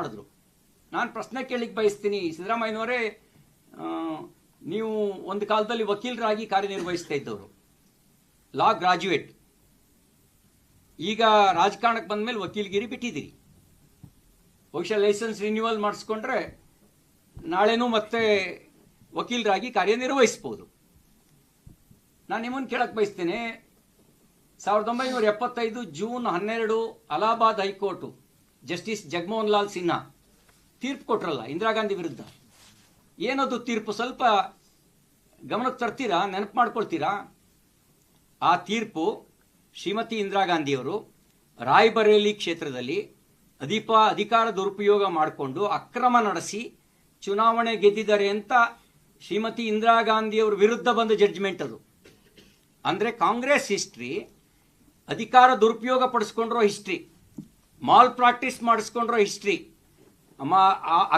ಮಾಡಿದ್ರು. ನಾನು ಪ್ರಶ್ನೆ ಕೇಳಲಿಕ್ಕೆ ಬಯಸ್ತೀನಿ. ಸಿದ್ದರಾಮಯ್ಯನವರೇ ನೀವು ಒಂದು ಕಾಲದಲ್ಲಿ ವಕೀಲರಾಗಿ ಕಾರ್ಯನಿರ್ವಹಿಸ್ತಾ ಇದ್ದವರು. ಲಾ ಗ್ರಾಜ್ಯುಯೇಟ್ ಈಗ ರಾಜಕಾರಣಕ್ಕೆ ಬಂದ ಮೇಲೆ ವಕೀಲಗಿರಿ ಬಿಟ್ಟಿದ್ದೀರಿ. ಬಹುಶಃ ಲೈಸೆನ್ಸ್ ರಿನ್ಯೂವಲ್ ಮಾಡಿಸ್ಕೊಂಡ್ರೆ ನಾಳೆನೂ ಮತ್ತೆ ವಕೀಲರಾಗಿ ಕಾರ್ಯನಿರ್ವಹಿಸ್ಬೋದು. ನಾನು ನಿಮ್ಮನ್ನು ಕೇಳಕ್ಕೆ ಬಯಸ್ತೇನೆ. ಸಾವಿರದ ಒಂಬೈನೂರ ಎಪ್ಪತ್ತೈದು ಜೂನ್ ಹನ್ನೆರಡು Allahabad high court. Justice Jagmohan Lal Sinha ತೀರ್ಪು ಕೊಟ್ರಲ್ಲ ಇಂದಿರಾ ಗಾಂಧಿ ವಿರುದ್ಧ? ಏನದು ತೀರ್ಪು? ಸ್ವಲ್ಪ ಗಮನಕ್ಕೆ ತರ್ತೀರಾ? ನೆನಪು ಮಾಡ್ಕೊಳ್ತೀರಾ? ಆ ತೀರ್ಪು ಶ್ರೀಮತಿ ಇಂದಿರಾ ಗಾಂಧಿಯವರು ರಾಯ್ಬರೇಲಿ ಕ್ಷೇತ್ರದಲ್ಲಿ ಅಧಿಪ ಅಧಿಕಾರ ದುರುಪಯೋಗ ಮಾಡಿಕೊಂಡು ಅಕ್ರಮ ನಡೆಸಿ ಚುನಾವಣೆ ಗೆದ್ದಿದ್ದಾರೆ ಅಂತ ಶ್ರೀಮತಿ ಇಂದಿರಾ ಗಾಂಧಿಯವರ ವಿರುದ್ಧ ಬಂದ ಜಡ್ಜ್ಮೆಂಟ್ ಅದು. ಅಂದರೆ ಕಾಂಗ್ರೆಸ್ ಹಿಸ್ಟ್ರಿ ಅಧಿಕಾರ ದುರುಪಯೋಗ ಪಡಿಸ್ಕೊಂಡಿರೋ ಹಿಸ್ಟ್ರಿ. ಮಾಲ್ ಪ್ರಾಕ್ಟೀಸ್ ಮಾಡಿಸ್ಕೊಂಡಿರೋ ಹಿಸ್ಟ್ರಿ.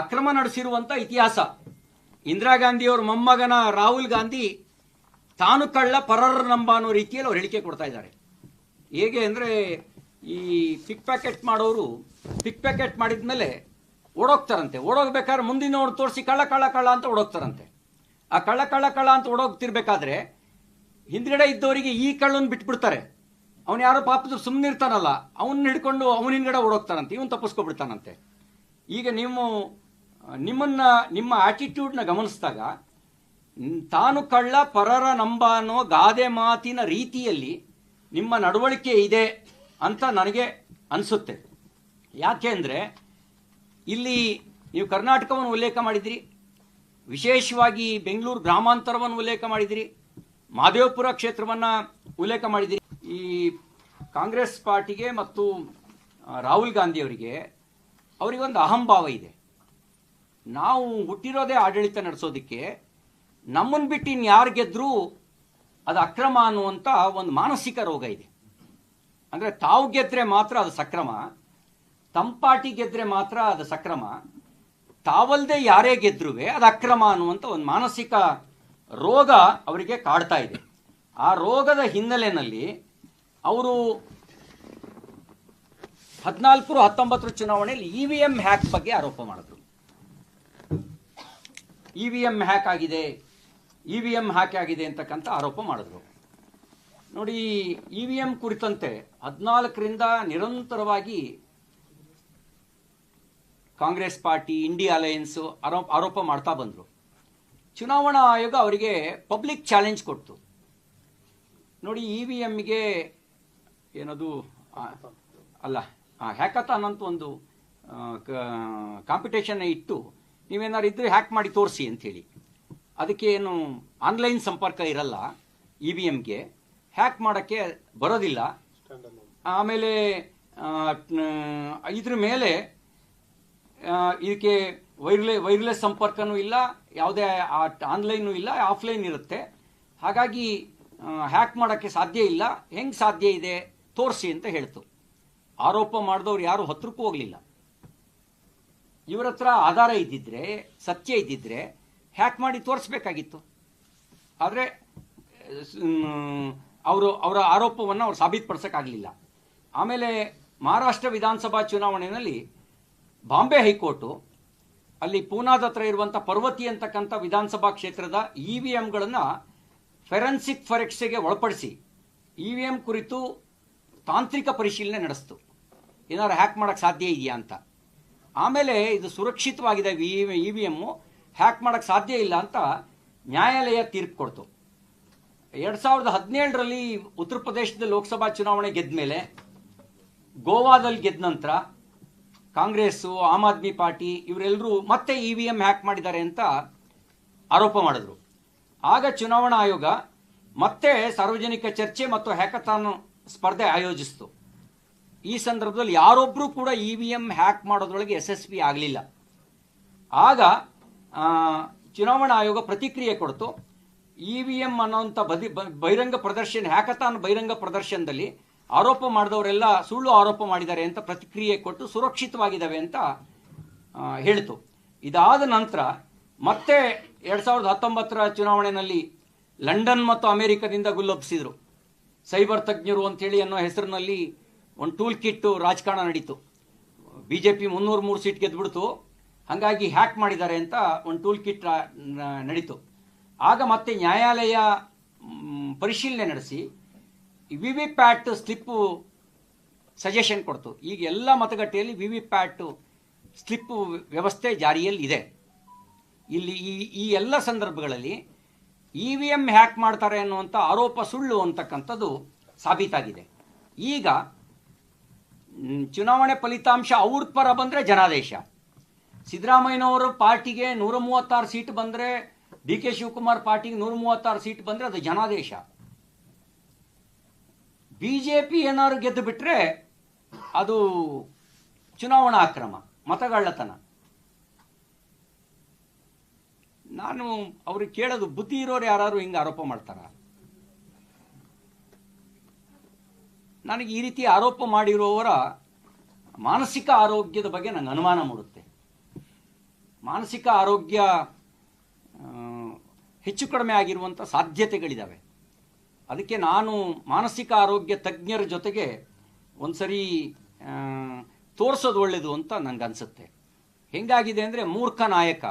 ಅಕ್ರಮ ನಡೆಸಿರುವಂಥ ಇತಿಹಾಸ. ಇಂದಿರಾ ಗಾಂಧಿಯವ್ರ ಮೊಮ್ಮಗನ ರಾಹುಲ್ ಗಾಂಧಿ ತಾನು ಕಳ್ಳ ಪರರ ನಂಬ ಅನ್ನೋ ರೀತಿಯಲ್ಲಿ ಅವ್ರು ಹೇಳಿಕೆ ಕೊಡ್ತಾ ಇದ್ದಾರೆ. ಹೇಗೆ ಅಂದರೆ, ಈ ಪಿಕ್ ಪ್ಯಾಕೆಟ್ ಮಾಡೋರು ಪಿಕ್ ಪ್ಯಾಕೆಟ್ ಮಾಡಿದ ಮೇಲೆ ಓಡೋಗ್ತಾರಂತೆ. ಓಡೋಗ್ಬೇಕಾದ್ರೆ ಮುಂದಿನವ್ರು ತೋರಿಸಿ ಕಳ್ಳ ಕಳ್ಳ ಕಳ್ಳ ಅಂತ ಓಡೋಗ್ತಾರಂತೆ. ಆ ಕಳ್ಳ ಕಳ್ಳ ಕಳ್ಳ ಅಂತ ಓಡೋಗ್ತಿರ್ಬೇಕಾದ್ರೆ ಹಿಂದ್ಗಡೆ ಇದ್ದವರಿಗೆ ಈ ಕಳ್ಳನ್ನು ಬಿಟ್ಬಿಡ್ತಾರೆ. ಅವನು ಯಾರೋ ಪಾಪದ ಸುಮ್ಮನೆ ಇರ್ತಾನಲ್ಲ ಅವನ್ನ ಹಿಡ್ಕೊಂಡು ಅವನ ಹಿಂದ್ಗಡೆ ಓಡೋಗ್ತಾನಂತೆ, ಇವನು ತಪ್ಪಿಸ್ಕೊಬಿಡ್ತಾನಂತೆ. ಈಗ ನೀವು ನಿಮ್ಮನ್ನ, ನಿಮ್ಮ ಆಟಿಟ್ಯೂಡ್ನ ಗಮನಿಸಿದಾಗ ತಾನು ಕಳ್ಳ ಪರರ ನಂಬ ಅನ್ನೋ ಗಾದೆ ಮಾತಿನ ರೀತಿಯಲ್ಲಿ ನಿಮ್ಮ ನಡವಳಿಕೆ ಇದೆ ಅಂತ ನನಗೆ ಅನಿಸುತ್ತೆ. ಯಾಕೆ ಅಂದರೆ, ಇಲ್ಲಿ ನೀವು ಕರ್ನಾಟಕವನ್ನು ಉಲ್ಲೇಖ ಮಾಡಿದಿರಿ, ವಿಶೇಷವಾಗಿ ಬೆಂಗಳೂರು ಗ್ರಾಮಾಂತರವನ್ನು ಉಲ್ಲೇಖ ಮಾಡಿದಿರಿ, ಮಾದೇವಪುರ ಕ್ಷೇತ್ರವನ್ನು ಉಲ್ಲೇಖ ಮಾಡಿದಿರಿ. ಈ ಕಾಂಗ್ರೆಸ್ ಪಾರ್ಟಿಗೆ ಮತ್ತು ರಾಹುಲ್ ಗಾಂಧಿಯವರಿಗೆ ಅವರಿಗೊಂದು ಅಹಂಭಾವ ಇದೆ. ನಾವು ಹುಟ್ಟಿರೋದೇ ಆಡಳಿತ ನಡೆಸೋದಕ್ಕೆ ನಮ್ಮನ್ನು ಬಿಟ್ಟು ಇನ್ನು ಯಾರು ಗೆದ್ದರೂ ಅದು ಅಕ್ರಮ ಅನ್ನುವಂಥ ಒಂದು ಮಾನಸಿಕ ರೋಗ ಇದೆ. ಅಂದರೆ ತಾವು ಗೆದ್ದರೆ ಮಾತ್ರ ಅದು ಸಕ್ರಮ ತಮ್ಮ ಪಾರ್ಟಿ ಗೆದ್ರೆ ಮಾತ್ರ ಅದು ಸಕ್ರಮ ತಾವಲ್ಲದೆ ಯಾರೇ ಗೆದ್ರೂ ಅದು ಅಕ್ರಮ ಅನ್ನುವಂಥ ಒಂದು ಮಾನಸಿಕ ರೋಗ ಅವರಿಗೆ ಕಾಡ್ತಾ ಇದೆ. ಆ ರೋಗದ ಹಿನ್ನೆಲೆಯಲ್ಲಿ ಅವರು ಹದಿನಾಲ್ಕು ಹತ್ತೊಂಬತ್ತರ ಚುನಾವಣೆಯಲ್ಲಿ ಇ ವಿ ಎಂ ಹ್ಯಾಕ್ ಬಗ್ಗೆ ಆರೋಪ ಮಾಡಿದ್ರು. ಇ ವಿ ಎಂ ಹ್ಯಾಕ್ ಆಗಿದೆ ಇ ವಿ ಎಂ ಹ್ಯಾಕ್ ಆಗಿದೆ ಅಂತಕ್ಕಂಥ ಆರೋಪ ಮಾಡಿದ್ರು. ನೋಡಿ ಇ ವಿ ಎಂ ಕುರಿತಂತೆ ಹದಿನಾಲ್ಕರಿಂದ ನಿರಂತರವಾಗಿ ಕಾಂಗ್ರೆಸ್ ಪಾರ್ಟಿ, ಇಂಡಿಯಾ ಅಲಯನ್ಸ್ ಆರೋಪ ಆರೋಪ ಮಾಡ್ತಾ ಬಂದರು. ಚುನಾವಣಾ ಆಯೋಗ ಅವರಿಗೆ ಪಬ್ಲಿಕ್ ಚಾಲೆಂಜ್ ಕೊಡ್ತು. ನೋಡಿ ಇ ವಿ ಎಮ್ಗೆ ಏನದು? ಅಲ್ಲ ಹ್ಯಾಕಥಾನ್ ಅಂತ ಒಂದು ಕಾಂಪಿಟೇಷನ್ ಇಟ್ಟು ನೀವೇನಾದ್ರು ಇದ್ರೆ ಹ್ಯಾಕ್ ಮಾಡಿ ತೋರಿಸಿ ಅಂಥೇಳಿ. ಅದಕ್ಕೆ ಏನು ಆನ್ಲೈನ್ ಸಂಪರ್ಕ ಇರಲ್ಲ ಇ ವಿ ಎಮ್ಗೆ. ಹ್ಯಾಕ್ ಮಾಡೋಕ್ಕೆ ಬರೋದಿಲ್ಲ. ಆಮೇಲೆ ಇದ್ರ ಮೇಲೆ ಇದಕ್ಕೆ ವೈರ್ಲೆ, ವೈರ್ಲೆಸ್ ಸಂಪರ್ಕನೂ ಇಲ್ಲ, ಯಾವುದೇ ಆನ್ಲೈನು ಇಲ್ಲ ಆಫ್ಲೈನ್ ಇರುತ್ತೆ. ಹಾಗಾಗಿ ಹ್ಯಾಕ್ ಮಾಡೋಕ್ಕೆ ಸಾಧ್ಯ ಇಲ್ಲ. ಹೆಂಗೆ ಸಾಧ್ಯ ಇದೆ? ತೋರಿಸಿ ಅಂತ ಹೇಳ್ತು. ಆರೋಪ ಮಾಡಿದವ್ರು ಯಾರು ಹತ್ರಕ್ಕೂ ಹೋಗಲಿಲ್ಲ. ಇವರ ಹತ್ರ ಆಧಾರ ಇದ್ದಿದ್ರೆ, ಸತ್ಯ ಇದ್ದಿದ್ರೆ ಹ್ಯಾಕ್ ಮಾಡಿ ತೋರಿಸ್ಬೇಕಾಗಿತ್ತು. ಆದರೆ ಅವರು ಅವರ ಆರೋಪವನ್ನು ಅವ್ರು ಸಾಬೀತುಪಡಿಸೋಕ್ಕಾಗಲಿಲ್ಲ. ಆಮೇಲೆ ಮಹಾರಾಷ್ಟ್ರ ವಿಧಾನಸಭಾ ಚುನಾವಣೆಯಲ್ಲಿ ಬಾಂಬೆ ಹೈಕೋರ್ಟು ಅಲ್ಲಿ ಪೂನಾದ ಹತ್ರ ಇರುವಂಥ ಪರ್ವತಿ ಅಂತಕ್ಕಂಥ ವಿಧಾನಸಭಾ ಕ್ಷೇತ್ರದ ಇ ವಿ ಎಮ್ಗಳನ್ನು ಫೆರೆನ್ಸಿಕ್ ಪರೀಕ್ಷೆಗೆ ಒಳಪಡಿಸಿ ಇ ವಿ ಎಂ ಕುರಿತು ತಾಂತ್ರಿಕ ಪರಿಶೀಲನೆ ನಡೆಸ್ತು. ಏನಾದ್ರು ಹ್ಯಾಕ್ ಮಾಡೋಕ್ಕೆ ಸಾಧ್ಯ ಇದೆಯಾ ಅಂತ. ಆಮೇಲೆ ಇದು ಸುರಕ್ಷಿತವಾಗಿದೆ ಇ ವಿ ಎಮ್ಮು ಹ್ಯಾಕ್ ಮಾಡೋಕ್ಕೆ ಸಾಧ್ಯ ಇಲ್ಲ ಅಂತ ನ್ಯಾಯಾಲಯ ತೀರ್ಪು ಕೊಡ್ತು. ಎರಡು ಸಾವಿರದ ಹದಿನೇಳರಲ್ಲಿ ಉತ್ತರ ಪ್ರದೇಶದ ಲೋಕಸಭಾ ಚುನಾವಣೆ ಗೆದ್ದ ಮೇಲೆ, ಗೋವಾದಲ್ಲಿ ಗೆದ್ದ ನಂತರ ಕಾಂಗ್ರೆಸ್ಸು, ಆಮ್ ಆದ್ಮಿ ಪಾರ್ಟಿ ಇವರೆಲ್ಲರೂ ಮತ್ತೆ ಇ ವಿ ಎಂ ಹ್ಯಾಕ್ ಮಾಡಿದ್ದಾರೆ ಅಂತ ಆರೋಪ ಮಾಡಿದ್ರು. ಆಗ ಚುನಾವಣಾ ಆಯೋಗ ಮತ್ತೆ ಸಾರ್ವಜನಿಕ ಚರ್ಚೆ ಮತ್ತು ಹ್ಯಾಕಥಾನ್ ಸ್ಪರ್ಧೆ ಆಯೋಜಿಸಿತು. ಈ ಸಂದರ್ಭದಲ್ಲಿ ಯಾರೊಬ್ಬರೂ ಕೂಡ ಇ ವಿ ಎಂ ಹ್ಯಾಕ್ ಮಾಡೋದ್ರೊಳಗೆ ಯಶಸ್ವಿ ಆಗಲಿಲ್ಲ. ಆಗ ಚುನಾವಣಾ ಆಯೋಗ ಪ್ರತಿಕ್ರಿಯೆ ಕೊಡ್ತು. ಇ ವಿ ಎಂ ಅನ್ನೋಂಥ ಬದಿ ಬಹಿರಂಗ ಪ್ರದರ್ಶನ, ಹ್ಯಾಕಥಾನ್ ಬಹಿರಂಗ ಪ್ರದರ್ಶನದಲ್ಲಿ ಆರೋಪ ಮಾಡಿದವರೆಲ್ಲ ಸುಳ್ಳು ಆರೋಪ ಮಾಡಿದ್ದಾರೆ ಅಂತ ಪ್ರತಿಕ್ರಿಯೆ ಕೊಟ್ಟು ಸುರಕ್ಷಿತವಾಗಿದ್ದಾವೆ ಅಂತ ಹೇಳಿತು. ಇದಾದ ನಂತರ ಮತ್ತೆ ಎರಡು ಸಾವಿರದ ಹತ್ತೊಂಬತ್ತರ ಚುನಾವಣೆಯಲ್ಲಿ ಲಂಡನ್ ಮತ್ತು ಅಮೆರಿಕದಿಂದ ಗುಲ್ಲೊಪ್ಪಿಸಿದ್ರು ಸೈಬರ್ ತಜ್ಞರು ಅಂತೇಳಿ ಅನ್ನೋ ಹೆಸರಿನಲ್ಲಿ ಒಂದು ಟೂಲ್ ಕಿಟ್ಟು ರಾಜಕಾರಣ ನಡೀತು. ಬಿ ಜೆ ಪಿ ಮುನ್ನೂರು ಮೂರು ಸೀಟ್ ಗೆದ್ಬಿಡ್ತು. ಹಾಗಾಗಿ ಹ್ಯಾಕ್ ಮಾಡಿದ್ದಾರೆ ಅಂತ ಒಂದು ಟೂಲ್ ಕಿಟ್ ನಡೀತು. ಆಗ ಮತ್ತೆ ನ್ಯಾಯಾಲಯ ಪರಿಶೀಲನೆ ನಡೆಸಿ V V PAT slip suggestion ಕೊಡ್ತು. ಈಗ ಎಲ್ಲ ಮತಗಟ್ಟೆಯಲ್ಲಿ ವಿ ವಿ ಪ್ಯಾಟ್ ಸ್ಲಿಪ್ಪು ವ್ಯವಸ್ಥೆ ಜಾರಿಯಲ್ಲಿದೆ. ಇಲ್ಲಿ ಈ ಈ ಎಲ್ಲ ಸಂದರ್ಭಗಳಲ್ಲಿ ಇ ವಿ ಎಂ ಹ್ಯಾಕ್ ಮಾಡ್ತಾರೆ ಅನ್ನುವಂಥ ಆರೋಪ ಸುಳ್ಳು ಅಂತಕ್ಕಂಥದ್ದು ಸಾಬೀತಾಗಿದೆ. ಈಗ ಚುನಾವಣೆ ಫಲಿತಾಂಶ ಅವ್ರ ಪರ ಬಂದರೆ ಜನಾದೇಶ. ಸಿದ್ದರಾಮಯ್ಯನವರು ಪಾರ್ಟಿಗೆ ನೂರ ಮೂವತ್ತಾರು ಸೀಟ್ ಬಂದರೆ ಡಿ ಕೆ ಶಿವಕುಮಾರ್ ಪಾರ್ಟಿಗೆ ನೂರ ಮೂವತ್ತಾರು ಸೀಟ್ ಬಂದರೆ ಅದು ಜನಾದೇಶ. ಬಿ ಜೆ ಪಿ ಏನಾದ್ರು ಗೆದ್ದು ಬಿಟ್ಟರೆ ಅದು ಚುನಾವಣಾ ಅಕ್ರಮ, ಮತಗಳ್ಳತನ. ನಾನು ಅವ್ರಿಗೆ ಕೇಳೋದು, ಬುದ್ಧಿ ಇರೋರು ಯಾರು ಹಿಂಗೆ ಆರೋಪ ಮಾಡ್ತಾರ? ನನಗೆ ಈ ರೀತಿ ಆರೋಪ ಮಾಡಿರುವವರ ಮಾನಸಿಕ ಆರೋಗ್ಯದ ಬಗ್ಗೆ ನಂಗೆ ಅನುಮಾನ ಮೂಡುತ್ತೆ. ಮಾನಸಿಕ ಆರೋಗ್ಯ ಹೆಚ್ಚು ಕಡಿಮೆ ಆಗಿರುವಂಥ ಸಾಧ್ಯತೆಗಳಿದ್ದಾವೆ ಅದಕ್ಕೆ ನಾನು ಮಾನಸಿಕ ಆರೋಗ್ಯ ತಜ್ಞರ ಜೊತೆಗೆ ಒಂದ್ಸರಿ ತೋರಿಸೋದು ಒಳ್ಳೆಯದು ಅಂತ ನನಗೆ ಅನಿಸುತ್ತೆ ಹೆಂಗಾಗಿದೆ ಅಂದರೆ ಮೂರ್ಖ ನಾಯಕ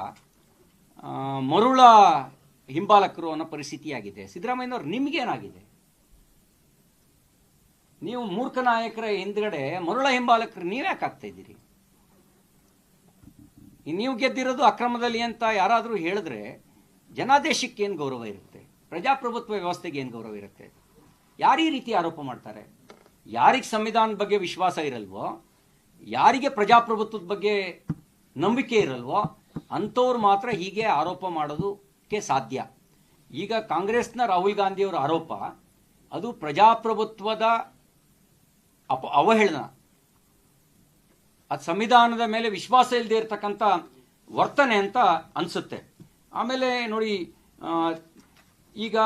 ಮರುಳ ಹಿಂಬಾಲಕರು ಅನ್ನೋ ಪರಿಸ್ಥಿತಿಯಾಗಿದೆ. ಸಿದ್ದರಾಮಯ್ಯನವ್ರು ನಿಮ್ಗೇನಾಗಿದೆ? ನೀವು ಮೂರ್ಖ ನಾಯಕರ ಹಿಂದ್ಗಡೆ ಮರುಳ ಹಿಂಬಾಲಕರು ನೀವ್ಯಾಕೆ ಆಗ್ತಾ ಇದ್ದೀರಿ? ನೀವು ಗೆದ್ದಿರೋದು ಅಕ್ರಮದಲ್ಲಿ ಅಂತ ಯಾರಾದರೂ ಹೇಳಿದ್ರೆ ಜನಾದೇಶಕ್ಕೆ ಏನು ಗೌರವ ಇರುತ್ತೆ? ಪ್ರಜಾಪ್ರಭುತ್ವ ವ್ಯವಸ್ಥೆಗೆ ಏನು ಗೌರವ ಇರುತ್ತೆ? ಯಾರು ರೀತಿ ಆರೋಪ ಮಾಡ್ತಾರೆ? ಯಾರಿಗೆ ಸಂವಿಧಾನದ ಬಗ್ಗೆ ವಿಶ್ವಾಸ ಇರಲ್ವೋ? ಯಾರಿಗೆ ಪ್ರಜಾಪ್ರಭುತ್ವದ ಬಗ್ಗೆ ನಂಬಿಕೆ ಇರಲ್ವೋ? ಅಂಥವ್ರು ಮಾತ್ರ ಹೀಗೆ ಆರೋಪ ಮಾಡೋದಕ್ಕೆ ಸಾಧ್ಯ. ಈಗ ಕಾಂಗ್ರೆಸ್ನ ರಾಹುಲ್ ಗಾಂಧಿಯವರ ಆರೋಪ, ಅದು ಪ್ರಜಾಪ್ರಭುತ್ವದ ಅಪ, ಅವಹೇಳನ. ಅದು ಸಂವಿಧಾನದ ಮೇಲೆ ವಿಶ್ವಾಸ ಇಲ್ಲದೆ ಇರತಕ್ಕಂಥ ವರ್ತನೆ ಅಂತ ಅನಿಸುತ್ತೆ. ಆಮೇಲೆ ನೋಡಿ ಈಗ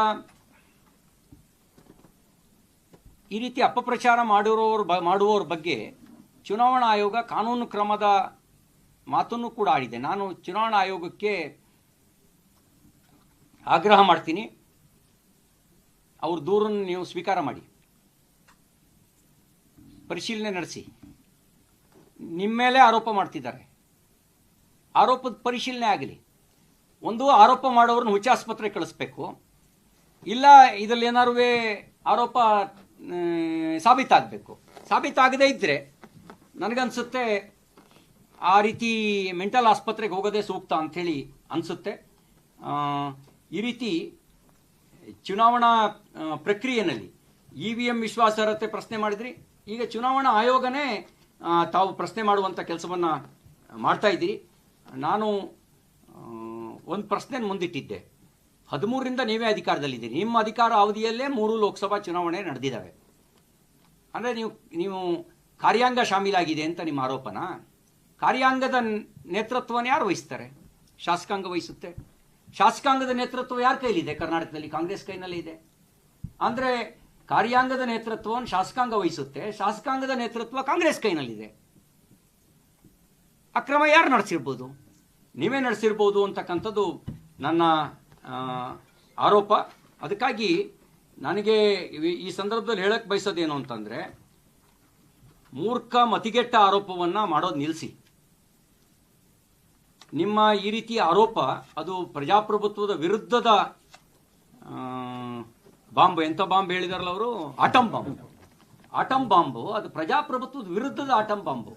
ಈ ರೀತಿ ಅಪಪ್ರಚಾರ ಮಾಡಿರೋರ ಬ, ಮಾಡುವವ್ರ ಬಗ್ಗೆ ಚುನಾವಣಾ ಆಯೋಗ ಕಾನೂನು ಕ್ರಮದ ಮಾತನ್ನು ಕೂಡ ಆಡಿದೆ. ನಾನು ಚುನಾವಣಾ ಆಯೋಗಕ್ಕೆ ಆಗ್ರಹ ಮಾಡ್ತೀನಿ. ಅವ್ರ ದೂರನ್ನು ನೀವು ಸ್ವೀಕಾರ ಮಾಡಿ. ಪರಿಶೀಲನೆ ನಡೆಸಿ. ನಿಮ್ಮ ಮೇಲೆ ಆರೋಪ ಮಾಡ್ತಿದ್ದಾರೆ. ಆರೋಪದ ಪರಿಶೀಲನೆ ಆಗಲಿ. ಒಂದು ಆರೋಪ ಮಾಡೋರನ್ನ ಹುಚ್ಚಾಸ್ಪತ್ರೆ ಕಳಿಸ್ಬೇಕು. ಇಲ್ಲ, ಇದರಲ್ಲಿ ಏನಾರು ಆರೋಪ ಸಾಬೀತಾಗಬೇಕು. ಸಾಬೀತಾಗದೇ ಇದ್ದರೆ ನನಗನ್ಸುತ್ತೆ ಆ ರೀತಿ ಮೆಂಟಲ್ ಆಸ್ಪತ್ರೆಗೆ ಹೋಗೋದೇ ಸೂಕ್ತ ಅಂಥೇಳಿ ಅನಿಸುತ್ತೆ. ಈ ರೀತಿ ಚುನಾವಣಾ ಪ್ರಕ್ರಿಯೆಯಲ್ಲಿ ಇ ವಿ ಎಂ ವಿಶ್ವಾಸಾರ್ಹತೆ ಪ್ರಶ್ನೆ ಮಾಡಿದ್ರಿ. ಈಗ ಚುನಾವಣಾ ಆಯೋಗನೇ ತಾವು ಪ್ರಶ್ನೆ ಮಾಡುವಂಥ ಕೆಲಸವನ್ನು ಮಾಡ್ತಾ ಇದ್ದೀರಿ. ನಾನು ಒಂದು ಪ್ರಶ್ನೆ ಮುಂದಿಟ್ಟಿದ್ದೆ. ಹದಿಮೂರರಿಂದ ನೀವೇ ಅಧಿಕಾರದಲ್ಲಿದ್ದೀರಿ. ನಿಮ್ಮ ಅಧಿಕಾರ ಅವಧಿಯಲ್ಲೇ ಮೂರು ಲೋಕಸಭಾ ಚುನಾವಣೆ ನಡೆದಿದ್ದಾವೆ. ಅಂದರೆ ನೀವು ನೀವು ಕಾರ್ಯಾಂಗ ಶಾಮೀಲಾಗಿದೆ ಅಂತ ನಿಮ್ಮ ಆರೋಪನ? ಕಾರ್ಯಾಂಗದ ನೇತೃತ್ವವನ್ನು ಯಾರು ವಹಿಸ್ತಾರೆ? ಶಾಸಕಾಂಗ ವಹಿಸುತ್ತೆ. ಶಾಸಕಾಂಗದ ನೇತೃತ್ವ ಯಾರ ಕೈಲಿದೆ? ಕರ್ನಾಟಕದಲ್ಲಿ ಕಾಂಗ್ರೆಸ್ ಕೈನಲ್ಲಿ ಇದೆ. ಅಂದರೆ ಕಾರ್ಯಾಂಗದ ನೇತೃತ್ವವನ್ನು ಶಾಸಕಾಂಗ ವಹಿಸುತ್ತೆ. ಶಾಸಕಾಂಗದ ನೇತೃತ್ವ ಕಾಂಗ್ರೆಸ್ ಕೈನಲ್ಲಿದೆ. ಅಕ್ರಮ ಯಾರು ನಡೆಸಿರ್ಬೋದು? ನೀವೇ ನಡೆಸಿರ್ಬೋದು ಅಂತಕ್ಕಂಥದ್ದು ನನ್ನ ಆರೋಪ. ಅದಕ್ಕಾಗಿ ನನಗೆ ಈ- ಸಂದರ್ಭದಲ್ಲಿ ಹೇಳಕ್ಕೆ ಬಯಸೋದೇನು ಅಂತಂದರೆ, ಮೂರ್ಖ ಮತಿಗೆಟ್ಟ ಆರೋಪವನ್ನು ಮಾಡೋದು ನಿಲ್ಲಿಸಿ ನಿಮ್ಮ ಈ ರೀತಿ ಆರೋಪ, ಅದು ಪ್ರಜಾಪ್ರಭುತ್ವದ ವಿರುದ್ಧದ ಬಾಂಬ್ ಎಂಥ ಬಾಂಬ್ ಹೇಳಿದಾರಲ್ಲ ಅವರು? Atom bomb. ಆಟಂ ಬಾಂಬು, ಅದು ಪ್ರಜಾಪ್ರಭುತ್ವದ ವಿರುದ್ಧದ ಆಟಂ ಬಾಂಬು.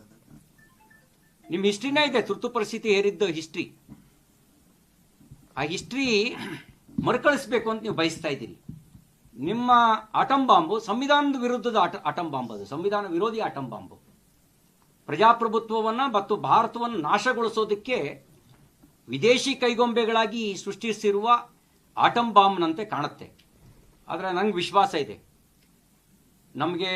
ನಿಮ್ಮ ಹಿಸ್ಟ್ರಿನೇ ಇದೆ, ತುರ್ತು ಪರಿಸ್ಥಿತಿ ಹೇರಿದ್ದ ಹಿಸ್ಟ್ರಿ. ಆ ಹಿಸ್ಟ್ರಿ ಮರುಕಳಿಸ್ಬೇಕು ಅಂತ ನೀವು ಬಯಸ್ತಾ ಇದ್ದೀರಿ. ನಿಮ್ಮ ಆಟಂ ಬಾಂಬು ಸಂವಿಧಾನದ ವಿರುದ್ಧದ ಆಟ, ಆಟಂ ಬಾಂಬ್ ಅದು, ಸಂವಿಧಾನ ವಿರೋಧಿ ಆಟಂ ಬಾಂಬು. ಪ್ರಜಾಪ್ರಭುತ್ವವನ್ನು ಮತ್ತು ಭಾರತವನ್ನು ನಾಶಗೊಳಿಸೋದಕ್ಕೆ ವಿದೇಶಿ ಕೈಗೊಂಬೆಗಳಾಗಿ ಸೃಷ್ಟಿಸಿರುವ ಆಟಂ ಬಾಂಬ್ನಂತೆ ಕಾಣುತ್ತೆ. ಆದರೆ ನಂಗೆ ವಿಶ್ವಾಸ ಇದೆ. ನಮಗೆ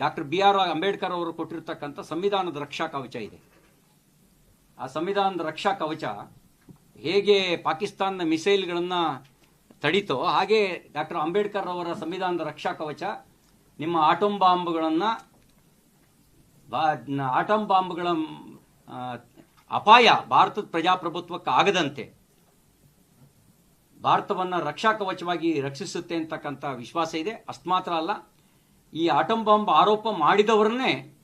ಡಾಕ್ಟರ್ ಬಿ ಆರ್ ಅಂಬೇಡ್ಕರ್ ಅವರು ಕೊಟ್ಟಿರ್ತಕ್ಕಂಥ ಸಂವಿಧಾನದ ರಕ್ಷಾ ಕವಚ ಇದೆ. ಆ ಸಂವಿಧಾನದ ರಕ್ಷಾ ಕವಚ ಹೇಗೆ ಪಾಕಿಸ್ತಾನದ ಮಿಸೈಲ್ಗಳನ್ನು ತಡೀತೋ, ಹಾಗೆ ಡಾಕ್ಟರ್ ಅಂಬೇಡ್ಕರ್ ಅವರ ಸಂವಿಧಾನದ ರಕ್ಷಾ ಕವಚ ನಿಮ್ಮ ಆಟೋಮ್ ಬಾಂಬ್ಗಳನ್ನು ಆಟಮ್ ಬಾಂಬ್ಗಳ ಅಪಾಯ ಭಾರತದ ಪ್ರಜಾಪ್ರಭುತ್ವಕ್ಕೆ ಆಗದಂತೆ ಭಾರತವನ್ನು ರಕ್ಷಾ ಕವಚವಾಗಿ ರಕ್ಷಿಸುತ್ತೆ ಅಂತಕ್ಕಂಥ ವಿಶ್ವಾಸ ಇದೆ. ಅಷ್ಟು ಮಾತ್ರ ಅಲ್ಲ. ಈ ಆಟಂ ಬಾಂಬ್ ಆರೋಪ ಮಾಡಿದವರನ್ನೇ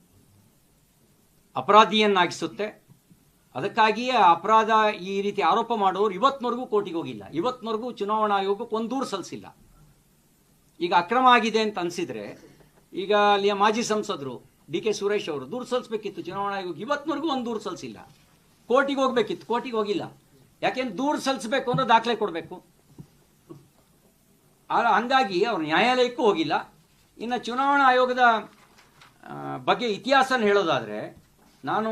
ಅಪರಾಧಿಯನ್ನಾಗಿಸುತ್ತೆ. ಅದಕ್ಕಾಗಿಯೇ ಅಪರಾಧ ಈ ರೀತಿ ಆರೋಪ ಮಾಡೋರು ಇವತ್ತಿನವರೆಗೂ ಕೋರ್ಟಿಗೆ ಹೋಗಿಲ್ಲ. ಇವತ್ತಿನವರೆಗೂ ಚುನಾವಣಾ ಆಯೋಗಕ್ಕೆ ಒಂದು ದೂರು ಸಲ್ಲಿಸಿಲ್ಲ. ಈಗ ಅಕ್ರಮ ಆಗಿದೆ ಅಂತ ಅನ್ಸಿದ್ರೆ ಈಗ ಅಲ್ಲಿಯ ಮಾಜಿ ಸಂಸದರು ಡಿ ಕೆ ಸುರೇಶ್ ಅವರು ದೂರು ಸಲ್ಲಿಸಬೇಕಿತ್ತು. ಚುನಾವಣಾ ಆಯೋಗಕ್ಕೆ ಇವತ್ತಿನವರೆಗೂ ಒಂದು ದೂರು ಸಲ್ಲಿಸಿಲ್ಲ. ಕೋರ್ಟಿಗೆ ಹೋಗ್ಬೇಕಿತ್ತು, ಕೋರ್ಟಿಗೆ ಹೋಗಿಲ್ಲ. ಯಾಕೆಂದ್ರೆ ದೂರು ಸಲ್ಲಿಸಬೇಕು ಅಂದ್ರೆ ದಾಖಲೆ ಕೊಡಬೇಕು. ಹಂಗಾಗಿ ಅವ್ರು ನ್ಯಾಯಾಲಯಕ್ಕೂ ಹೋಗಿಲ್ಲ. ಇನ್ನು ಚುನಾವಣಾ ಆಯೋಗದ ಬಗ್ಗೆ ಇತಿಹಾಸನ ಹೇಳೋದಾದರೆ, ನಾನು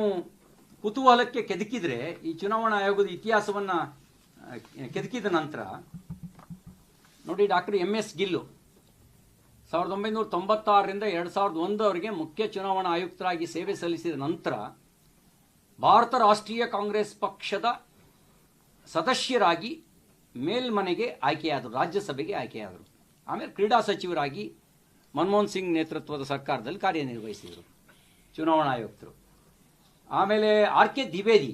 ಕುತೂಹಲಕ್ಕೆ ಕೆದಕಿದ್ರೆ ಈ ಚುನಾವಣಾ ಆಯೋಗದ ಇತಿಹಾಸವನ್ನ ಕೆದಕಿದ ನಂತರ, ನೋಡಿ ಡಾಕ್ಟರ್ ಎಂ ಎಸ್ ಗಿಲ್ಲು, ಸಾವಿರದ ಒಂಬೈನೂರ ತೊಂಬತ್ತಾರರಿಂದ ಎರಡು ಸಾವಿರದ ಒಂದವರೆಗೆ ಮುಖ್ಯ ಚುನಾವಣಾ ಆಯುಕ್ತರಾಗಿ ಸೇವೆ ಸಲ್ಲಿಸಿದ ನಂತರ ಭಾರತ ರಾಷ್ಟ್ರೀಯ ಕಾಂಗ್ರೆಸ್ ಪಕ್ಷದ ಸದಸ್ಯರಾಗಿ ಮೇಲ್ಮನೆಗೆ ಆಯ್ಕೆಯಾದರು, ರಾಜ್ಯಸಭೆಗೆ ಆಯ್ಕೆಯಾದರು. ಆಮೇಲೆ ಕ್ರೀಡಾ ಸಚಿವರಾಗಿ ಮನಮೋಹನ್ ಸಿಂಗ್ ನೇತೃತ್ವದ ಸರ್ಕಾರದಲ್ಲಿ ಕಾರ್ಯನಿರ್ವಹಿಸಿದರು, ಚುನಾವಣಾ ಆಯುಕ್ತರು. ಆಮೇಲೆ ಆರ್ ಕೆ ದ್ವಿವೇದಿ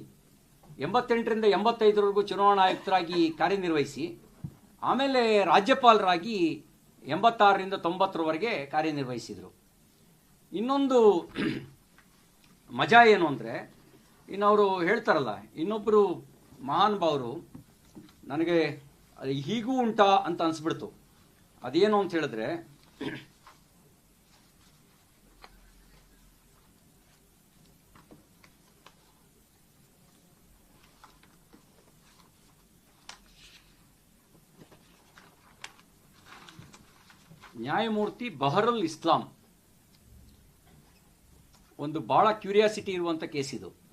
ಎಂಬತ್ತೆಂಟರಿಂದ ಎಂಬತ್ತೈದರವರೆಗೂ ಚುನಾವಣಾ ಆಯುಕ್ತರಾಗಿ ಕಾರ್ಯನಿರ್ವಹಿಸಿ, ಆಮೇಲೆ ರಾಜ್ಯಪಾಲರಾಗಿ ಎಂಬತ್ತಾರರಿಂದ ತೊಂಬತ್ತರವರೆಗೆ ಕಾರ್ಯನಿರ್ವಹಿಸಿದರು. ಇನ್ನೊಂದು ಮಜಾ ಏನು ಅಂದರೆ ಇನ್ನು ಅವರು ಹೇಳ್ತಾರಲ್ಲ ಇನ್ನೊಬ್ಬರು ಮಹಾನುಭಾವರು ನನಗೆ ಹೀಗೂ ಉಂಟಾ ಅಂತ ಅನ್ಸ್ಬಿಡ್ತು. ಅದೇನು ಅಂತ ಹೇಳಿದ್ರೆ, ನ್ಯಾಯಮೂರ್ತಿ ಬಹರುಲ್ ಇಸ್ಲಾಂ. ಒಂದು ಬಹಳ ಕ್ಯೂರಿಯಾಸಿಟಿ ಇರುವಂಥ ಕೇಸ್ ಇದು.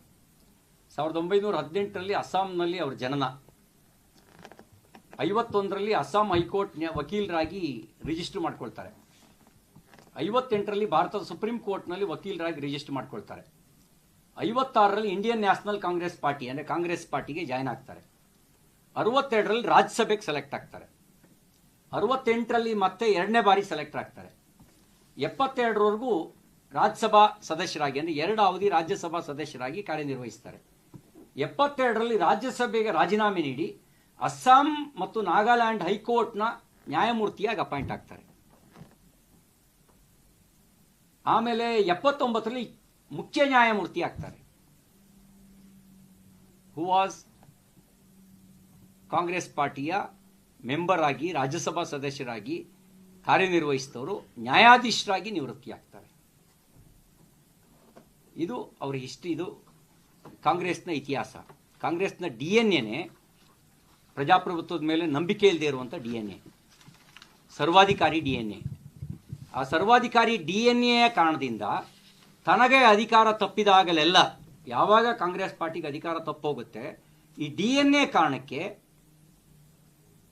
ಸಾವಿರದ ಒಂಬೈನೂರ ಹದಿನೆಂಟರಲ್ಲಿ ಅಸ್ಸಾಂನಲ್ಲಿ ಅವರ ಜನನ. ಐವತ್ತೊಂದರಲ್ಲಿ ಅಸ್ಸಾಂ ಹೈಕೋರ್ಟ್ ವಕೀಲರಾಗಿ ರಿಜಿಸ್ಟರ್ ಮಾಡ್ಕೊಳ್ತಾರೆ. ಐವತ್ತೆಂಟರಲ್ಲಿ ಭಾರತದ ಸುಪ್ರೀಂ ಕೋರ್ಟ್ನಲ್ಲಿ ವಕೀಲರಾಗಿ ರಿಜಿಸ್ಟರ್ ಮಾಡ್ಕೊಳ್ತಾರೆ. ಐವತ್ತಾರರಲ್ಲಿ ಇಂಡಿಯನ್ ನ್ಯಾಷನಲ್ ಕಾಂಗ್ರೆಸ್ ಪಾರ್ಟಿ, ಅಂದರೆ ಕಾಂಗ್ರೆಸ್ ಪಾರ್ಟಿಗೆ ಜಾಯ್ನ್ ಆಗ್ತಾರೆ. ಅರವತ್ತೆರಡರಲ್ಲಿ ರಾಜ್ಯಸಭೆಗೆ ಸೆಲೆಕ್ಟ್ ಆಗ್ತಾರೆ. ಅರವತ್ತೆಂಟರಲ್ಲಿ ಮತ್ತೆ ಎರಡನೇ ಬಾರಿ ಸೆಲೆಕ್ಟ್ ಆಗ್ತಾರೆ. ಎಪ್ಪತ್ತೆರಡರವರೆಗೂ ರಾಜ್ಯಸಭಾ ಸದಸ್ಯರಾಗಿ, ಅಂದರೆ ಎರಡು ಅವಧಿ ರಾಜ್ಯಸಭಾ ಸದಸ್ಯರಾಗಿ ಕಾರ್ಯನಿರ್ವಹಿಸ್ತಾರೆ. ಎಪ್ಪತ್ತೆರಡರಲ್ಲಿ ರಾಜ್ಯಸಭೆಗೆ ರಾಜೀನಾಮೆ ನೀಡಿ ಅಸ್ಸಾಂ ಮತ್ತು ನಾಗಾಲ್ಯಾಂಡ್ ಹೈಕೋರ್ಟ್ನ ನ್ಯಾಯಮೂರ್ತಿಯಾಗಿ ಅಪಾಯಿಂಟ್ ಆಗ್ತಾರೆ. ಆಮೇಲೆ ಎಪ್ಪತ್ತೊಂಬತ್ತರಲ್ಲಿ ಮುಖ್ಯ ನ್ಯಾಯಮೂರ್ತಿ ಆಗ್ತಾರೆ. ಹೂ ವಾಸ್ ಕಾಂಗ್ರೆಸ್ ಪಾರ್ಟಿಯ ಮೆಂಬರ್ ಆಗಿ, ರಾಜ್ಯಸಭಾ ಸದಸ್ಯರಾಗಿ ಕಾರ್ಯನಿರ್ವಹಿಸಿದವರು ನ್ಯಾಯಾಧೀಶರಾಗಿ ನಿವೃತ್ತಿಯಾಗ್ತಾರೆ. ಇದು ಅವರ ಹಿಸ್ಟ್ರಿ, ಇದು ಕಾಂಗ್ರೆಸ್ನ ಇತಿಹಾಸ, ಕಾಂಗ್ರೆಸ್ನ ಡಿ ಎನ್ ಎನೇ ಪ್ರಜಾಪ್ರಭುತ್ವದ ಮೇಲೆ ನಂಬಿಕೆ ಇಲ್ಲದೆ ಇರುವಂಥ ಡಿ ಎನ್ ಎ ಸರ್ವಾಧಿಕಾರಿ ಡಿ ಎನ್ ಎ ಆ ಸರ್ವಾಧಿಕಾರಿ ಡಿ ಎನ್ ಎ ಕಾರಣದಿಂದ ತನಗೆ ಅಧಿಕಾರ ತಪ್ಪಿದಾಗಲೆಲ್ಲ, ಯಾವಾಗ ಕಾಂಗ್ರೆಸ್ ಪಾರ್ಟಿಗೆ ಅಧಿಕಾರ ತಪ್ಪೋಗುತ್ತೆ, ಈ ಡಿ ಎನ್ ಎ ಕಾರಣಕ್ಕೆ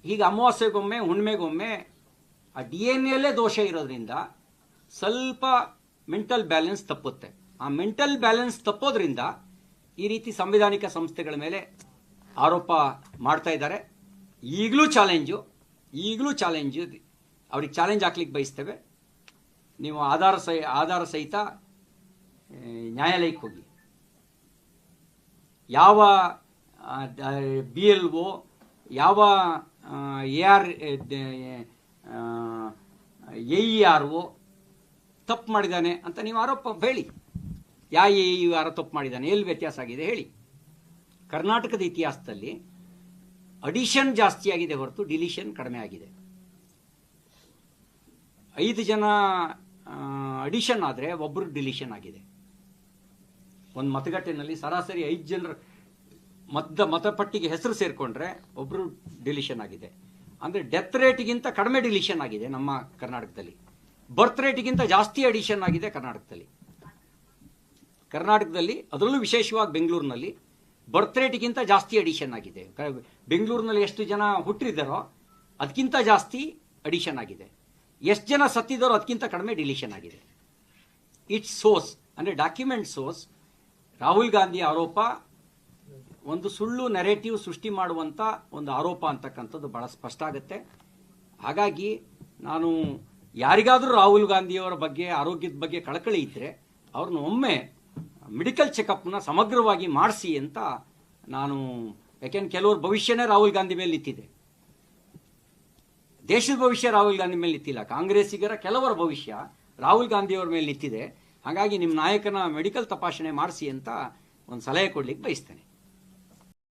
ಹೀಗೆ ಅಮಾವಾಸ್ಯೆಗೊಮ್ಮೆ, ಹುಣ್ಮೆಗೊಮ್ಮೆ ಆ ಡಿ ಎನ್ ಎಲ್ಲೇ ದೋಷ ಇರೋದ್ರಿಂದ ಸ್ವಲ್ಪ ಮೆಂಟಲ್ ಬ್ಯಾಲೆನ್ಸ್ ತಪ್ಪುತ್ತೆ. ಆ ಮೆಂಟಲ್ ಬ್ಯಾಲೆನ್ಸ್ ತಪ್ಪೋದ್ರಿಂದ ಈ ರೀತಿ ಸಂವಿಧಾನಿಕ ಸಂಸ್ಥೆಗಳ ಮೇಲೆ ಆರೋಪ ಮಾಡ್ತಾ ಇದ್ದಾರೆ. ಈಗಲೂ ಚಾಲೆಂಜು ಈಗಲೂ ಚಾಲೆಂಜು. ಅವ್ರಿಗೆ ಚಾಲೆಂಜ್ ಹಾಕ್ಲಿಕ್ಕೆ ಬಯಸ್ತೇವೆ. ನೀವು ಆಧಾರ ಸಹ, ಆಧಾರ ಸಹಿತ ನ್ಯಾಯಾಲಯಕ್ಕೆ ಹೋಗಿ. ಯಾವ ಬಿ ಎಲ್ ಒ, ಯಾವ A R A E R O ತಪ್ಪು ಮಾಡಿದ್ದಾನೆ ಅಂತ ನೀವು ಆರೋಪ ಹೇಳಿ. ಯಾ ಎ ಆರ್ ತಪ್ಪು ಮಾಡಿದ್ದಾನೆ, ಎಲ್ಲಿ ವ್ಯತ್ಯಾಸ ಆಗಿದೆ ಹೇಳಿ. ಕರ್ನಾಟಕದ ಇತಿಹಾಸದಲ್ಲಿ ಅಡಿಷನ್ ಜಾಸ್ತಿ ಆಗಿದೆ ಹೊರತು ಡಿಲಿಷನ್ ಕಡಿಮೆ ಆಗಿದೆ. ಐದು ಜನ ಅಡಿಷನ್ ಆದರೆ ಒಬ್ಬರು ಡಿಲಿಷನ್ ಆಗಿದೆ. ಒಂದು ಮತಗಟ್ಟೆನಲ್ಲಿ ಸರಾಸರಿ ಐದು ಜನರ ಮತ, ಮತಪಟ್ಟಿಗೆ ಹೆಸರು ಸೇರಿಕೊಂಡ್ರೆ ಒಬ್ಬರು ಡಿಲಿಷನ್ ಆಗಿದೆ. ಅಂದರೆ ಡೆತ್ ರೇಟ್ಗಿಂತ ಕಡಿಮೆ ಡಿಲಿಷನ್ ಆಗಿದೆ ನಮ್ಮ ಕರ್ನಾಟಕದಲ್ಲಿ. ಬರ್ತ್ ರೇಟ್ಗಿಂತ ಜಾಸ್ತಿ ಅಡಿಷನ್ ಆಗಿದೆ ಕರ್ನಾಟಕದಲ್ಲಿ. ಕರ್ನಾಟಕದಲ್ಲಿ ಅದರಲ್ಲೂ ವಿಶೇಷವಾಗಿ ಬೆಂಗಳೂರಿನಲ್ಲಿ ಬರ್ತ್ ರೇಟ್ಗಿಂತ ಜಾಸ್ತಿ ಅಡಿಷನ್ ಆಗಿದೆ. ಬೆಂಗಳೂರಿನಲ್ಲಿ ಎಷ್ಟು ಜನ ಹುಟ್ಟಿದ್ದಾರೋ ಅದಕ್ಕಿಂತ ಜಾಸ್ತಿ ಅಡಿಷನ್ ಆಗಿದೆ. ಎಷ್ಟು ಜನ ಸತ್ತಿದ್ದಾರೋ ಅದಕ್ಕಿಂತ ಕಡಿಮೆ ಡಿಲಿಷನ್ ಆಗಿದೆ. ಇಟ್ಸ್ ಸೋರ್ಸ್ ಅಂದರೆ ಡಾಕ್ಯುಮೆಂಟ್ ಸೋರ್ಸ್ ರಾಹುಲ್ ಗಾಂಧಿ ಆರೋಪ ಒಂದು ಸುಳ್ಳು ನೆರೇಟಿವ್ ಸೃಷ್ಟಿ ಮಾಡುವಂಥ ಒಂದು ಆರೋಪ ಅಂತಕ್ಕಂಥದ್ದು ಭಾಳ ಸ್ಪಷ್ಟ ಆಗುತ್ತೆ. ಹಾಗಾಗಿ ನಾನು ಯಾರಿಗಾದರೂ ರಾಹುಲ್ ಗಾಂಧಿಯವರ ಬಗ್ಗೆ, ಆರೋಗ್ಯದ ಬಗ್ಗೆ ಕಳಕಳಿ ಇದ್ದರೆ ಅವ್ರನ್ನ ಒಮ್ಮೆ ಮೆಡಿಕಲ್ ಚೆಕಪ್ನ ಸಮಗ್ರವಾಗಿ ಮಾಡಿಸಿ ಅಂತ ನಾನು ಯಾಕೆಂದ್ರೆ ಕೆಲವರು ಭವಿಷ್ಯನೇ ರಾಹುಲ್ ಗಾಂಧಿ ಮೇಲೆ ನಿಂತಿದೆ. ದೇಶದ ಭವಿಷ್ಯ ರಾಹುಲ್ ಗಾಂಧಿ ಮೇಲೆ ನಿಂತಿಲ್ಲ. ಕಾಂಗ್ರೆಸ್ಸಿಗರ ಕೆಲವರ ಭವಿಷ್ಯ ರಾಹುಲ್ ಗಾಂಧಿಯವರ ಮೇಲೆ ನಿಂತಿದೆ. ಹಾಗಾಗಿ ನಿಮ್ಮ ನಾಯಕನ ಮೆಡಿಕಲ್ ತಪಾಸಣೆ ಮಾಡಿಸಿ ಅಂತ ಒಂದು ಸಲಹೆ ಕೊಡ್ಲಿಕ್ಕೆ ಬಯಸ್ತೇನೆ.